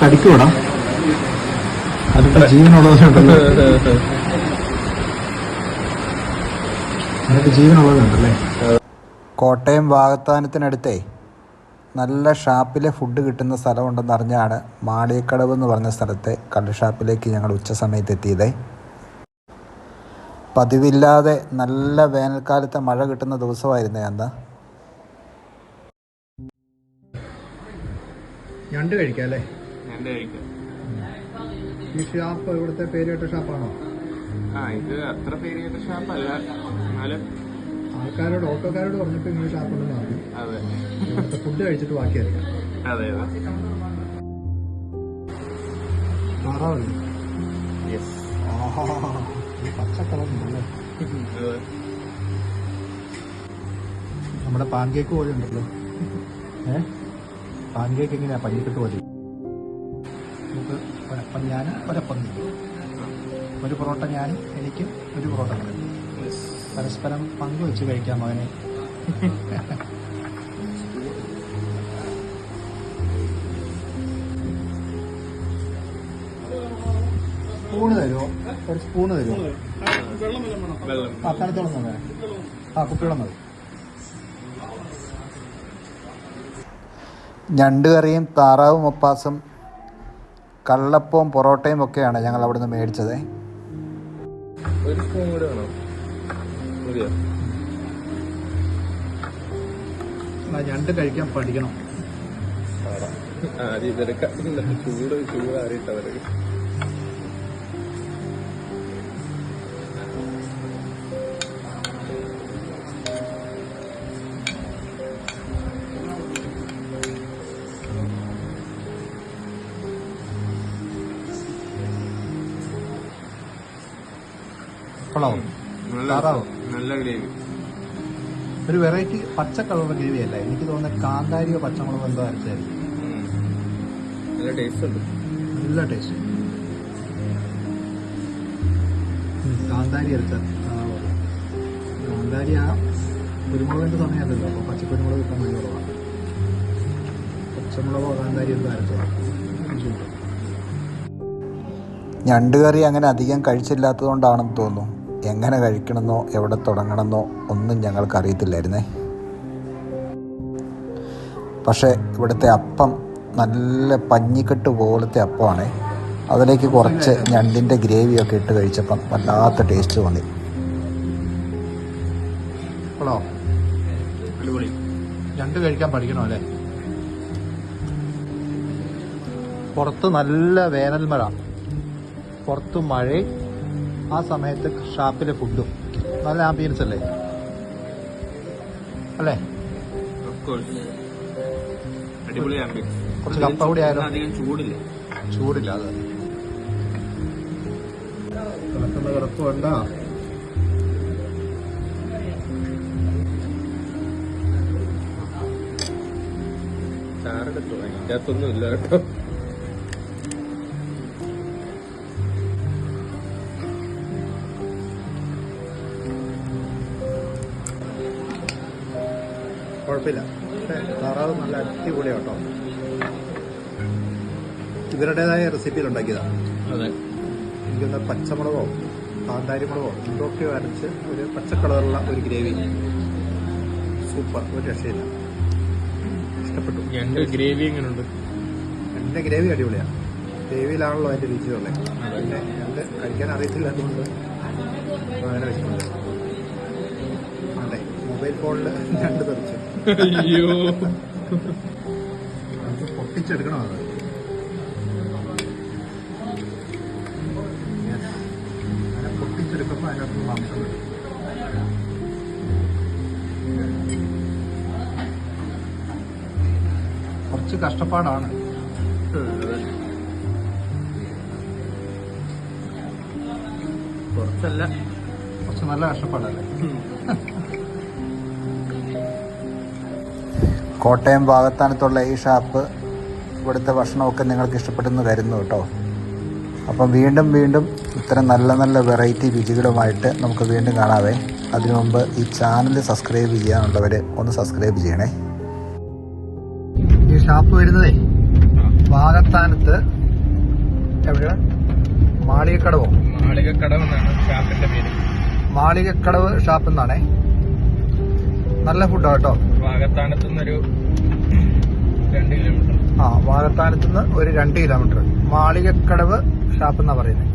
കടിക്കൂടാ. അടുത്ത ജീവനുള്ളതുണ്ടല്ലോ ജീവനുള്ളതുണ്ടല്ലേ കോട്ടയം വാഗത്താനത്തിനടുത്തെ നല്ല ഷാപ്പിലെ ഫുഡ് കിട്ടുന്ന സ്ഥലമുണ്ടെന്ന് അറിഞ്ഞാണ് മാളിയക്കടവ് എന്ന് പറഞ്ഞ സ്ഥലത്തെ കള്ള് ഷാപ്പിലേക്ക് ഞങ്ങൾ ഉച്ച സമയത്ത് എത്തിയത്. പതിവില്ലാതെ നല്ല വേനൽക്കാലത്തെ മഴ കിട്ടുന്ന ദിവസമായിരുന്നേ അന്ന്. ഞണ്ട് കഴിക്കാം അല്ലേ? എന്റെ കൈക്ക് ഈ ഷാപ്പ് ഇവിടുത്തെ പേരുകേട്ട ഷാപ്പാണോ? ആ ഇത് അത്ര പേര് കേട്ട ഷാപ്പല്ല. എന്നാലും ആൾക്കാരോട് ഓട്ടോക്കാരോട് പറഞ്ഞിട്ട് ഇങ്ങനെ ഷാപ്പുണ്ടെന്ന് പറഞ്ഞു. അതെ. ഫുഡ് കഴിച്ചിട്ട് ബാക്കി അറിയാം അതെ. അതെ താറാവല്ലേ യെസ് പച്ച കളറുണ്ടല്ലേ നമ്മുടെ പാൻ കേക്ക് പോലെ ഉണ്ടല്ലോ. ഏഹ് പാൻ കേക്ക് എങ്ങനെയാ? പഞ്ഞിക്കെട്ട് പോലെ നമുക്ക് ഒരപ്പം ഞാനും ഒരപ്പം നീ ഒരു പൊറോട്ട ഞാനും എനിക്കും ഒരു പൊറോട്ട. പരസ്പരം പങ്കുവെച്ച് കഴിക്കാം മകനെ. സ്പൂണ് തരുമോ ഒരു സ്പൂണ് തരുമോ ആ തണുത്തോളം തന്നെ ആ കുപ്പിയോളം മതി. ഞണ്ട് കറിയും താറാവും ഒപ്പാസും കള്ളപ്പവും പൊറോട്ടയും ഒക്കെയാണ് ഞങ്ങൾ അവിടുന്ന് മേടിച്ചത്. ഒരു സ്പൂൺ കൂടെ വേണോ. മതിയോ? ഞണ്ട് കഴിക്കാൻ പഠിക്കണം. ചൂട് ചൂട് ആറിയിട്ട് അവരൊക്കെ കൊള്ളാവും? നല്ല നല്ല ഗ്രേവി. ഒരു വെറൈറ്റി പച്ച കളർ ഗ്രേവി അല്ല എനിക്ക് തോന്നുന്നത് കാന്താരിയോ പച്ചമുളകോ എന്തോ അരച്ചായിരിക്കും. നല്ല ടേസ്റ്റ് ഉണ്ട്. നല്ല ടേസ്റ്റ് കാന്താരി അരച്ച കാന്താരി ആ കുരുമുളകിന്റെ സമയമല്ലല്ലോ. അപ്പൊ പച്ചക്കുരുമുളക് കിട്ടാൻ നല്ല കുറവാണ് പച്ചമുളകോ കാന്താരി എന്തോ അരച്ചതാണ്. ഞണ്ട് കറി അങ്ങനെ അധികം കഴിച്ചില്ലാത്തതുകൊണ്ടാണെന്ന് തോന്നുന്നു. എങ്ങനെ കഴിക്കണമെന്നോ എവിടെ തുടങ്ങണമെന്നോ ഒന്നും ഞങ്ങൾക്ക് അറിയത്തില്ലായിരുന്നേ. പക്ഷേ ഇവിടുത്തെ അപ്പം നല്ല പഞ്ഞിക്കെട്ട് പോലത്തെ അപ്പമാണ്. അതിലേക്ക് കുറച്ച് ഞണ്ടിന്റെ ഗ്രേവിയൊക്കെ ഇട്ട് കഴിച്ചപ്പം വല്ലാത്ത ടേസ്റ്റ് തോന്നി. ഹലോ. ഞണ്ട് കഴിക്കാൻ പഠിക്കണോ അല്ലേ? പുറത്ത് നല്ല വേനൽമഴ. പുറത്ത് മഴ ആ സമയത്ത് ഷാപ്പിലെ ഫുഡും നല്ല ആംബിയൻസ് അല്ലേ? അല്ലേ? കുറച്ച് കപ്പ കൂടി ആയാലും? ചൂടില്ല. ചൂടില്ല അത്. കിടക്കുന്ന കിടപ്പ് വേണ്ട. ചാറൊക്കെ അകത്തൊന്നും ഇല്ല കേട്ടോ. കുഴപ്പമില്ല. പക്ഷേ താറാവ് നല്ല അടിപൊളി കേട്ടോ ഇവരുടേതായ റെസിപ്പിയിൽ ഉണ്ടാക്കിയതാണ് എനിക്കൊന്ന് പച്ചമുളകോ കാന്താരി മുളകോ എന്തൊക്കെയോ അരച്ച് ഒരു പച്ച കളറുള്ള ഒരു ഗ്രേവി. സൂപ്പർ. ഒരു രക്ഷയില്ല. ഇഷ്ടപ്പെട്ടു. എന്റെ ഗ്രേവി എങ്ങനെയുണ്ട് എന്റെ ഗ്രേവി അടിപൊളിയാണ് ഗ്രേവിയിലാണല്ലോ അതിന്റെ രുചിയുള്ളത് പിന്നെ ഞങ്ങൾക്ക് കഴിക്കാൻ അറിയത്തില്ലാത്തതുകൊണ്ട് അങ്ങനെ വെച്ചിട്ടുണ്ട്. അതെ മൊബൈൽ ഫോണിൽ രണ്ട് തെറിച്ചു അയ്യോ. പൊട്ടിച്ചെടുക്കണം അത് അങ്ങനെ പൊട്ടിച്ചെടുക്കുമ്പോൾ അതിനകത്ത് മാംസം വരും കുറച്ച് കഷ്ടപ്പാടാണ്. കുറച്ചല്ല കുറച്ച് നല്ല കഷ്ടപ്പാടല്ലേ? കോട്ടയം ഭാഗത്താനത്തുള്ള ഈ ഷാപ്പ്. ഇവിടുത്തെ ഭക്ഷണമൊക്കെ നിങ്ങൾക്ക് ഇഷ്ടപ്പെട്ടെന്ന് കരുതുന്നു കേട്ടോ. അപ്പം വീണ്ടും വീണ്ടും ഇത്തരം നല്ല നല്ല വെറൈറ്റി രുചികളുമായിട്ട് നമുക്ക് വീണ്ടും കാണാവേ. അതിനു മുമ്പ് ഈ ചാനൽ സബ്സ്ക്രൈബ് ചെയ്യാനുള്ളവർ ഒന്ന് സബ്സ്ക്രൈബ് ചെയ്യണേ. ഈ ഷാപ്പ് വരുന്നതേ ഭാഗത്താനത്ത് മാളികക്കടവോ. മാളികക്കടവ് എന്നാണ് ഷാപ്പിന്റെ പേര്. മാളികക്കടവ് ഷാപ്പ് എന്നാണേ. നല്ല ഫുഡാ കേട്ടോ. വാഗത്താനത്തുനിന്നൊരു രണ്ട് കിലോമീറ്റർ. ആ വാഗത്താനത്തുനിന്ന് ഒരു രണ്ട് കിലോമീറ്റർ. മാളികക്കടവ് ഷാപ്പ് എന്നാ പറയുന്നത്